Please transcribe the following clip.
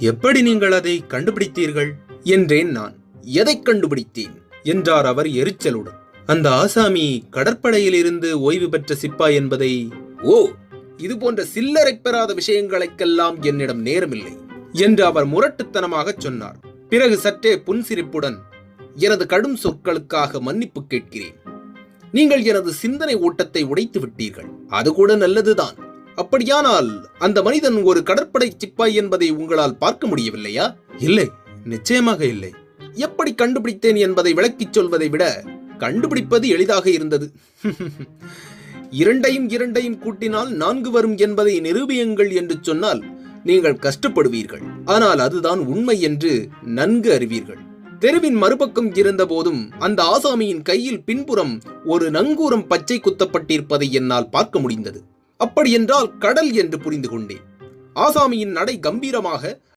எப்படி நீங்கள் அதை கண்டுபிடித்தீர்கள்? என்றேன் நான். எதைக் கண்டுபிடித்தேன்? என்றார் அவர் எரிச்சலுடன் அந்த ஆசாமி கடற்படையிலிருந்து ஓய்வு பெற்ற சிப்பாய் என்பதை ஓ இது போன்ற சில்லறை பெறாத விஷயங்களுக்கெல்லாம் என்னிடம் நேரமில்லை என்று அவர் முரட்டுத்தனமாகச் சொன்னார். பிறகு சற்றே புன்சிரிப்புடன் எனது கடும் சொற்களுக்காக மன்னிப்பு கேட்கிறேன். நீங்கள் எனது சிந்தனை ஓட்டத்தை உடைத்து விட்டீர்கள். அது கூட நல்லதுதான். அப்படியானால் அந்த மனிதன் ஒரு கடற்படை சிப்பாய் என்பதை உங்களால் பார்க்க முடியவில்லையா? இல்லை நிச்சயமாக இல்லை. எப்படி கண்டுபிடித்தேன் என்பதை விளக்கிச் சொல்வதை விட கண்டுபிடிப்பது எளிதாக இருந்தது. இரண்டையும் இரண்டையும் கூட்டினால் நான்கு வரும் என்பதை நிரூபியுங்கள் என்று சொன்னால் நீங்கள் கஷ்டப்படுவீர்கள். ஆனால் அதுதான் உண்மை என்று நன்கு அறிவீர்கள். தெருவின் மறுபக்கம் இருந்த போதும் அந்த ஆசாமியின் கையில் பின்புறம் ஒரு நங்கூரம் பச்சை குத்தப்பட்டிருப்பதை என்னால் பார்க்க முடிந்தது. அப்படியென்றால் கடல் என்று புரிந்து கொண்டேன் ஆசாமியின் நடை கம்பீரமாக